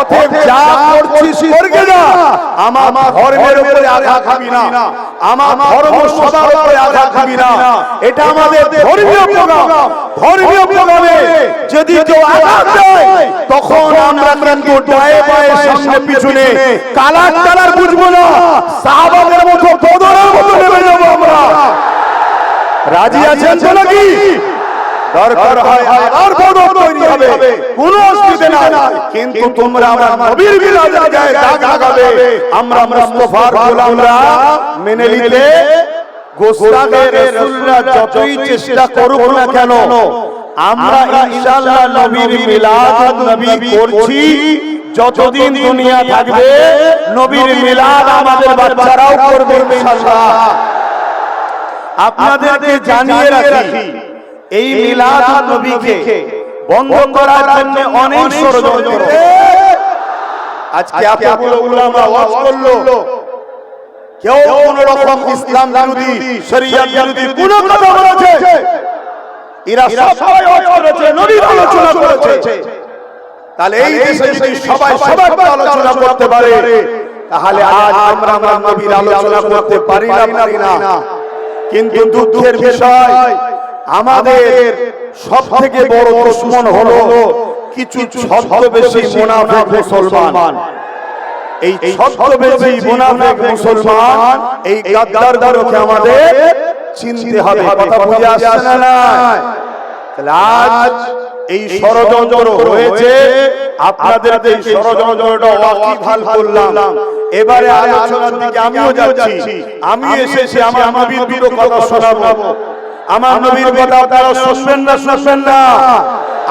অতএব যা করছিস করগে না। আমার ধর্মের উপরে আঘাত খাবি না। আমার ধর্ম সবার উপরে আঘাত খাবি না। এটা আমাদের ধর্মীয় প্রোগ্রাম। ধর্মীয় প্রোগ্রামে যদি কেউ আঘাত দেয় তখন আমরা কিন্তু ডয়ে বয়ে সামনে পিছনে কালার কালার বুঝব না। সাহাবাদের মতো বদরের মতো নেমে যাব আমরা। রাজি আছেন তো নাকি? দরকার হয় আবার বদর তৈরি হবে। কোন অসুবিধা নাই। কিন্তু তোমরা আমার নবীর বিলাদের গায়ে দাগ লাগাবে। আমরা মুস্তাফার গোলামরা মেনে নিতে গোস্তাকে রাসূলরা যতই চেষ্টা করুক না কেন আমরা ইনশাআল্লাহ নবীর মিলাদ নবী করছি। যতদিন দুনিয়া থাকবে নবীর মিলাদ আমাদের বাচ্চারাও করবে ইনশাআল্লাহ। আপনাদেরকে জানিয়ে রাখি এই মিলাদ নবীকে বন্ধ করার জন্য অনেক ষড়যন্ত্র। আজকে এতগুলো উলামা ওয়াজ করল। কেউ কোন রকম ইসলাম বিরোধী শরিয়াত বিরোধী কোন কথা বলেছে। এরা সবাই ওয়াজ করেছে নবীর আলোচনা করেছে। তাহলে এই দেশে যদি সবাই সবার আলোচনা করতে পারে তাহলে আজ আমরা আমরা নবীর আলোচনা করতে পারি না পারি না কিন্তু দুঃখের বিষয় আমাদের সব থেকে বড় দুশ্মন হলো কিছু ছদ্মবেশী মুনাফিক মুসলমান। এই ছদ্মবেশী মুনাফিক মুসলমান এই গাদ্দারগুলোকে আমাদের চিনতে হবে। কথা বুঝে আসছে না আজ এই ষড়যন্ত্র হয়েছে। আপনাদের এই ষড়যন্ত্রটা ওয়াকিবহাল করলাম। এবারে আলোচনার দিকে আমিও যাচ্ছি। আমি এসেছি আমার নবীর কথা শোনাবো। আমার নবীর কথা আপনারা শুনবেন না শুনবেন না।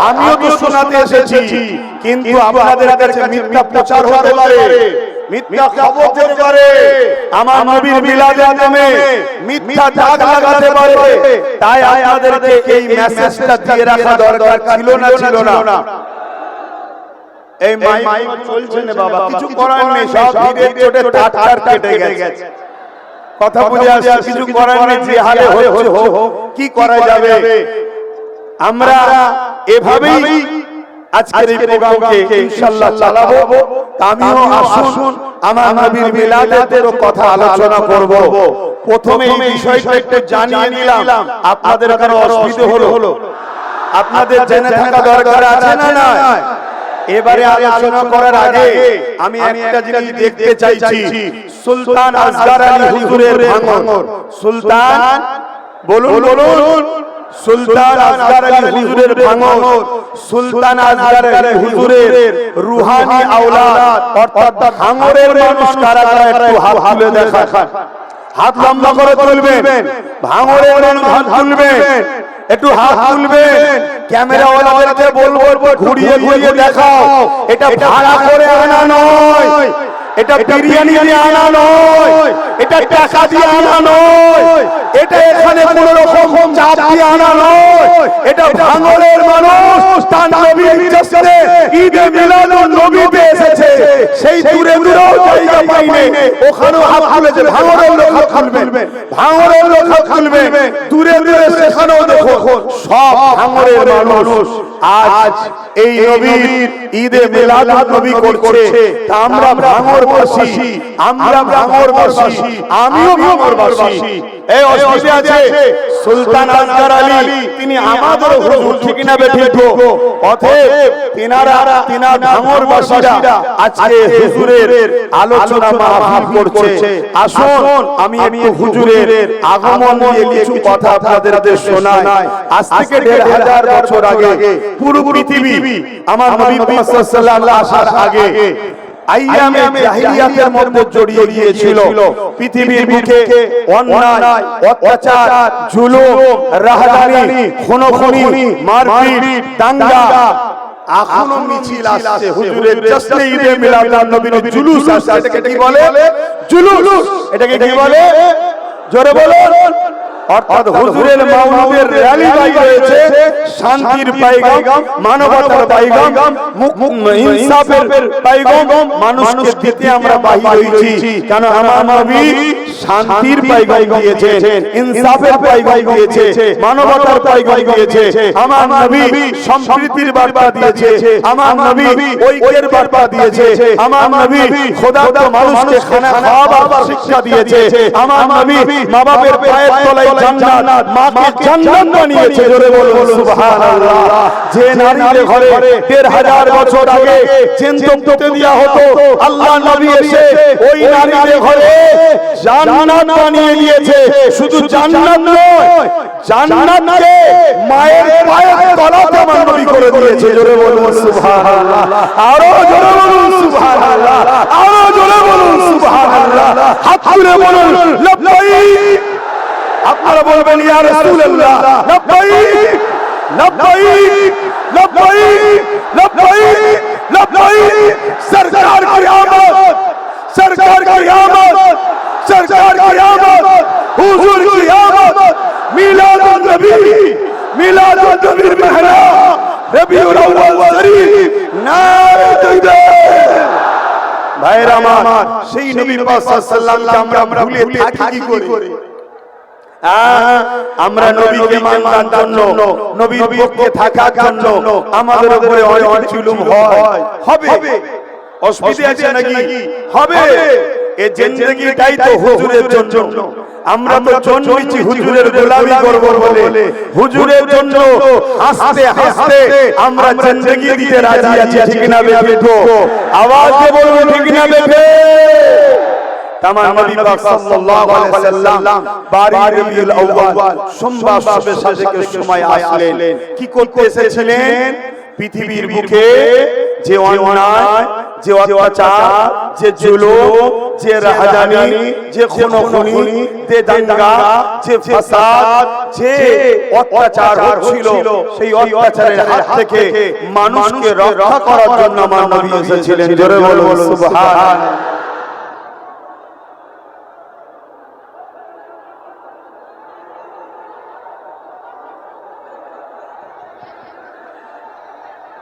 আমিও তো শোনাতে এসেছি। কিন্তু আপনাদের কাছে মিথ্যা প্রচার হতে পারে। মিথ্যা খবর দিতে পারে। আমার নবীর মিলাদের নামে মিথ্যা দাগ লাগাতে পারে। তাই আপনাদেরকে এই মেসেজটা দিয়ে রাখা দরকার ছিল না ছিল না এই মাইক চলছে না বাবা। কিছু করার নেই সব চোটে তার তার কেটে গেছে। কথা বুঝে আসছে কিছু করার নেই যে হালে হচ্ছে হোক কি করা যাবে? আমরা এভাবেই আজকের এই প্রোগ্রামকে ইনশাআল্লাহ চালাবো। আমিও আসুন আমার নবীর মিলাদেরও কথা আলোচনা করব। প্রথমে এই বিষয়টা একটু জানিয়ে নিলাম। আপনাদের কারও অসুবিধা হলো? আপনাদের জেনে থাকা দরকার আছে না না এবারে আলোচনা করার আগে আমি একটা জিনিস দেখতে চাইছি। সুলতান আসগার আলী হুজুরের ভাঙন। সুলতান বলুন বলুন সুলতান আসগার আলী হুজুরের ভাঙন। সুলতান আসগার আলী হুজুরের রুহানি আওলাদ। অর্থাৎ ভাঙরের মানুষ কারা কারা একটু হাত তুলে দেখান। হাত লম্বা করে তুলবেন। ভাঙরের মানুষ হাত তুলবেন। একটু হাত তুলবেন। ক্যামেরা ওয়ালাদেরকে বলব ঘুরিয়ে ঘুরিয়ে দেখাও। এটা ভাড়া করে আনা নয়। এটা বিরিয়ানি দিয়ে আনা নয়। এটা টাকা দিয়ে আনা নয়। এটা এখানে কোন রকম চাপ দিয়ে আনা নয়। এটা ভাঙরের মানুষ তার নবীর ঈদে মিলাদুন নবীতে এসেছে। সেই দূরে দূরেও জায়গা পাইনি। ওখানেও হাত খুলেছে ভাঙরের লোক হাত খুলবে ভাঙরের লোক হাত খুলবে দূরে দূরে সেখানেও দেখো সব ভাঙরের মানুষ। আজ এই নবীর ঈদে মিলাদ নবী করছে। তা আমরা আমিও এই অসুবিধা আছে। সুলতান আলী তিনি আমাদের হুজুর ঠিক না বেঠিক অতএব তিনারা তিনার আজকে হুজুরের আলোচনা মাহফিল করছে। আসুন আমি একটু হুজুরের আগমন নিয়ে কিছু কথা আপনাদের শোনাই। আজ থেকে দেড় হাজার বছর আগে পুরো পৃথিবী আমার নবী সাল্লাল্লাহু আসার আগে আইয়ামে জাহিলিয়াতের মধ্যে জড়িয়ে গিয়েছিল। পৃথিবীর বুকে অন্যায় অত্যাচার জুলুম রাহাজানি খুনোখুনি মারপিট দাঙ্গা এখনও মিছিল আসছে। হুজুরের জশ্নে ঈদে মিলাদুন নবীর জুলুস আসছে। এটাকে কি বলে? জুলুস। এটাকে কি বলে? জোরে বলুন। অর্থাৎ হুজুরের মাওলাদের র্যালি বাই রয়েছে। শান্তির পাইগাম, মানবতার পাইগাম ইনসাফের পাইগাম, মানুষকে দিতে আমরা বাহির হয়েছি। কেন আমার নবী শান্তির পাইগাম দিয়েছেন, ইনসাফের পাইগাম দিয়েছে মানবতার পাইগাম দিয়েছে আমার নবী সম্প্রীতির বার্তা দিয়েছে আমার নবী ঐক্যের বার্তা দিয়েছে আমার নবী খোদা মানুষকে খানা খাওয়াবার শিক্ষা দিয়েছে আমার নবী মা বাবার পায়ের তলায় জান্নাত, মাকে জান্নাত বানিয়েছে, জোরে বলুন। যে নারীর ঘরে দেড় হাজার বছর আগে চেন্তন করতে দেওয়া হতো আল্লাহ নবী এসে ওই নারীর ঘরে জান্নাত বানিয়ে দিয়েছে শুধু জান্নাত নয় জান্নাতকে মায়ের পায়ের তলাতে আমার নবী করে দিয়েছে। জোরে বলুন সুবহানাল্লাহ। আরও জোরে বলুন সুবহানাল্লাহ। আরও জোরে বলুন সুবহানাল্লাহ। হাত তুলে বলুন লব্বাইক আপনারা বলবেন ইয়া রাসূলুল্লাহ লব্বাইক লব্বাইক লব্বাইক লব্বাইক লব্বাইক সরকার কি আমত সরকার কি আমত সরকার কি আমত হুজুর কি আমত মিলাদুন নবী মিলাদুন নবীর মেহরা রবিউল আউয়াল শরীফ নারে তাকবীর ভাইরা আমার সেই নবী পাক সাল্লাল্লাহু আমরা ভুলে থাকি কি করে আমরা নবীকে মানবার জন্য নবীর পক্ষে থাকার জন্য আমাদের উপরে অনেক জুলুম হয়। হবে। অসুবিধা আছে নাকি? হবে। এই জিন্দগিটাই তো হুজুরের জন্য। আমরা তো জন্মেছি হুজুরের গোলামি করব বলে। হুজুরের জন্য হাসতে হাসতে আমরা জিন্দগি দিতে রাজি আছি ঠিক না বেঠো? আওয়াজ দিয়ে বলব ঠিক না বেঠে? তামাম নবী পাক সাল্লাল্লাহু আলাইহি ওয়াসাল্লাম বারি রবিউল আউয়াল সোমবার সবে সাজেকের সময় আসলেন। কি করতে এসেছিলেন? পৃথিবীর বুকে যে অন্যায় যে অত্যাচার যে জুলুম যে রাহাজানি যে খুনোখুনি যে দাঙ্গা যে ফাসাদ যে অত্যাচার হচ্ছিল সেই অত্যাচারের হাত থেকে মানুষকে রক্ষা করার জন্য আমার নবী এসেছিলেন। জোরে বলুন সুবহান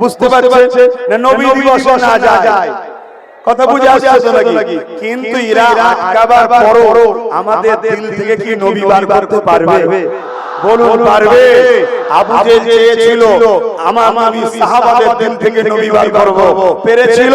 বুঝতে পারছেন? না নবী দিবস না যায়। কথা বুঝে আসছে আসে নাকি? কিন্তু ইরা আটকাবার পর আমাদের দিল থেকে কি নবী বার করতে পারবে? বলুন পারবে। আবু যে চেয়েছিল আমার নবী সাহাবাদের দিল থেকে নবী বার করব। পেরেছিল?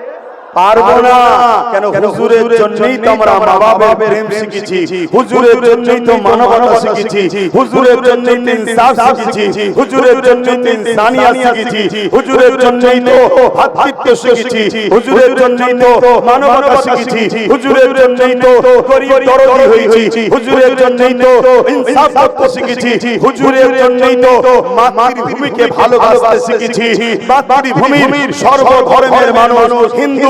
পারব না কেন হুজুরের জন্যই তো আমরা মা বাবার প্রেম শিখেছি হুজুরের জন্যই তো মানবতা শিখেছি হুজুরের জন্যই তো ইনসাফ শিখেছি হুজুরের জন্যই তো ইনসানিয়াত শিখেছি হুজুরের জন্যই তো শিখেছি হুজুরের জন্যই তো মানবতা শিখেছি হুজুরের জন্যই তো গরিব দরদি হয়েছি হুজুরের জন্যই তো ইনসাফ করতে শিখেছি হুজুরের জন্যই তো মাতৃভূমিকে ভালোবাসতে শিখেছি মাতৃভূমির মানুষ হিন্দু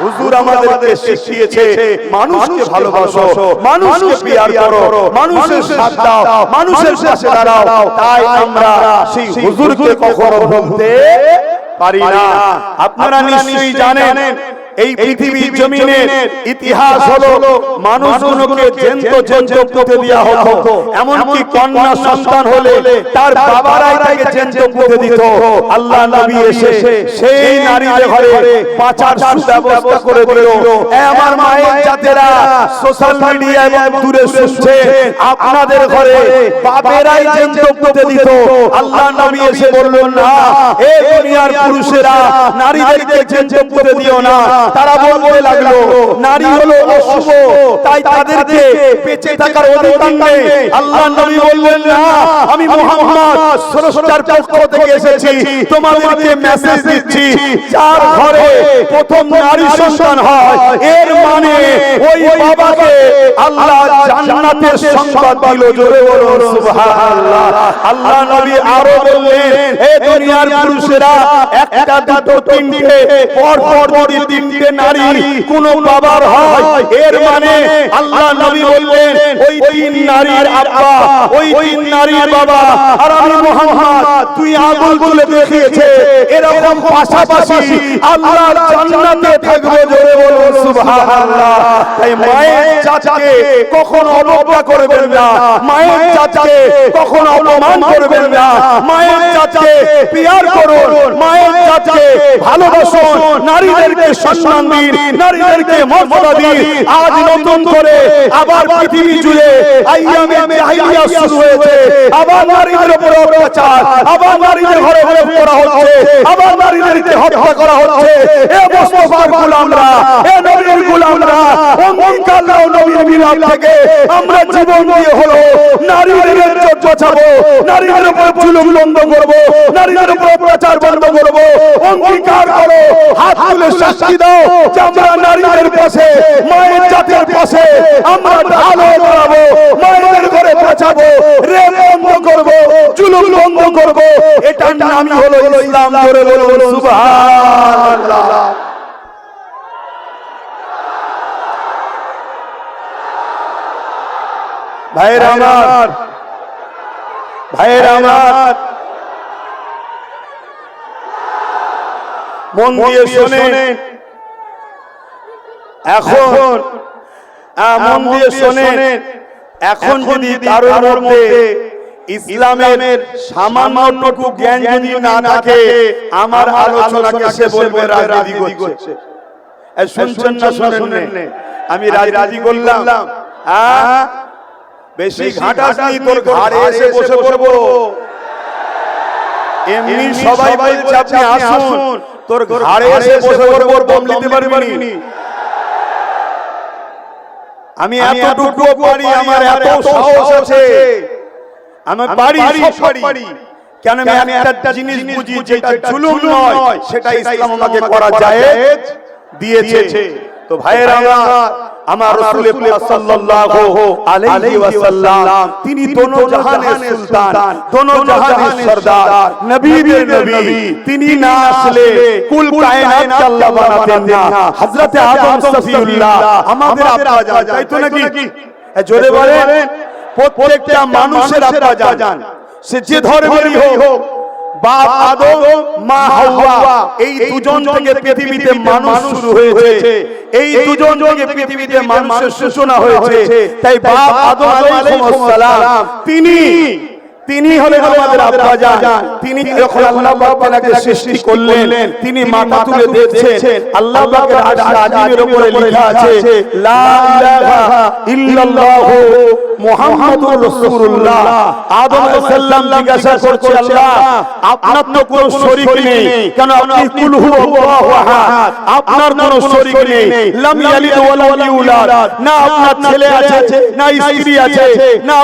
হুজুর আমাদেরকে শিখিয়েছে মানুষকে ভালোবাসো মানুষকে পিয়ার করো মানুষের সাথ দাও মানুষের পাশে দাঁড়াও তাই আমরা সেই হুজুরকে কখনো ভুলতে পারি না। আপনারা নিশ্চয়ই জানেন এই পৃথিবীর জমিনের ইতিহাস হলো মানুষগুলোকে জেন্ত জেন্ত পুঁতে দেওয়া হতো এমনকি কন্যা সন্তান হলে তার বাবারাই তাকে জেন্ত পুঁতে দিত। আল্লাহ নবী এসে সেই নারীর ঘরে পাচার সুব্যবস্থা করে দিল। এ আমার মায়ের জাতেরা সোশ্যাল মিডিয়া এবং দূরে শুনছে আপনাদের ঘরে বাপেরাই জেন্ত পুঁতে দিত। আল্লাহ নবী এসে বললেন, না, এ দুনিয়ার পুরুষেরা নারীদেরকে জেন্ত পুঁতে দিও না। তারা বলতে লাগল নারী হলো অশুভ তাই তাদেরকে বেঁচে থাকার অধিকার নেই। আল্লাহ নবী বললেন না আমি মোহাম্মদ স্রষ্টার পক্ষ থেকে এসেছি। তোমাদেরকে মেসেজ দিচ্ছি। যার ঘরে প্রথম নারী সন্তান হয় এর মানে ওই বাবাকে আল্লাহ জান্নাতের সংবাদ দিল। জোরে বলুন সুবহানাল্লাহ। আল্লাহ নবী আরও বললেন হে দুনিয়ার পুরুষেরা একটা দুটো তিনটে পর পর যদি তিনটে নারী কোন বাবার হয়, এর মানে আল্লাহ নবী বললেন, ওই তিন নারীর আব্বা, ওই তিন নারীর বাবা। আর আমি মোহাম্মদ, তুই আগুন বলে দেখিয়েছে, এরকম পাশাপাশি আল্লাহ জান্নাতে থাকবে জোরে বলুন, সুবহানাল্লাহ। তাই মায়ের চাচাকে কখনো অবজ্ঞা করবেন না, মায়ের চাচাকে কখনো অপমান করবেন না, মায়ের চাচাকে পিয়ার করুন, মায়ের চাচাকে ভালোবাসুন, নারীদেরকে সম্মান দিন নারীদেরকে মর্যাদা দিন আজ নতুন করে আবার পৃথিবী জুড়ে আইয়ামে জাহিলিয়া শুরু হয়েছে। আবার নারীদের উপর অত্যাচার। আবার নারীদের ঘরে ঘরে করা হচ্ছে। আবার নারীদেরকে হত্যা করা হচ্ছে। এ মুস্তফার গোলামরা এ নবীর গোলামরা। মিলাদ থেকে আমরা জীবন দিয়ে হলো নারীদের ইজ্জত বাঁচাবো, নারীদের উপর জুলুম বন্ধ করব, নারীদের উপর অত্যাচার বন্ধ করব। অঙ্গীকার করো, হাত তুলে সাক্ষী দাও, যে আমরা নারীদের পাশে, মায়ের জাতের পাশে আমরা ঢালো দাঁড়াবো মায়েদের ঘরে বাঁচাবো রেপ বন্ধ করব, জুলুম বন্ধ করব। এটার নামই হলো ইসলাম, জোরে বলুন সুবহানাল্লাহ ভাইয়ের আমার। ভাইয়ের আমার। মন দিয়ে শোনেন। এখন মন দিয়ে শোনেন। এখন যদি কারোর মধ্যে ইসলামের সামান্যটুকু জ্ঞান যদি না থাকে আমার আলোচনাকে সে বলবে রাজনীতি করছে। শুনছেন না শুনেন আমি রাজনীতি করলাম। হ্যাঁ বেশি ঘাটাঘাটি তোর ঘাড়ে এসে বসে পড়ব। এমনি সবাই বলছে আপনি আসুন। তোর ঘাড়ে এসে বসে পড়ব নিতে পারবি আমি এতটুকু পারি আমার এত সাহস আছে। আমার বাড়ি সব পারি কেন আমি একটা জিনিস বুঝি যেটা জুলুম নয় সেটা ইসলাম আমাকে করা যায়। দিয়েছে। তো ভাইয়েরা আমার আমার রাসূল পাক সাল্লাল্লাহু আলাইহি ওয়াসাল্লাম তিনি দোনো জাহানের সুলতান দোনো জাহানের সরদার নবীদের নবী। তিনি না আসলে কুল কায়নাত আল্লাহ বানাতেন না। হযরত আদম সফিউল্লাহ। আমাদের আব্বা জান তাই তো নাকি? এ জোরে বলেন প্রত্যেকটা মানুষের আব্বা জান সে যে ধর্মেরই হোক বাপ আদম মা হাওয়া। এই দুজন থেকে পৃথিবীতে মানুষ শুরু হয়েছে। এই দুজন থেকে পৃথিবীতে মানুষের সূচনা হয়েছে। তাই বাপ আদম আলাইহিস সালাম। তিনি তিনি হলেন আমাদের আব্বা জান তিনি যখন আল্লাহ পাক তাকে সৃষ্টি করলেন তিনি মাথা তুলে দেখছেন আল্লাহ পাকের আরশ আজিমের উপরে লেখা আছে লা ইলাহা ইল্লাল্লাহ মুহাম্মাদুর রাসূলুল্লাহ। আদম আলাইহিস সালাম জিজ্ঞাসা করছে আল্লাহ আপনার তো কোনো শরীক নেই? কেন আপনি কুল হুয়াল্লাহু আহাদ। আপনার কোনো শরীক নেই। লাম ইয়ালিদ ওয়া লাম ইউলাদ। না আপনার ছেলে আছে না স্ত্রী আছে। না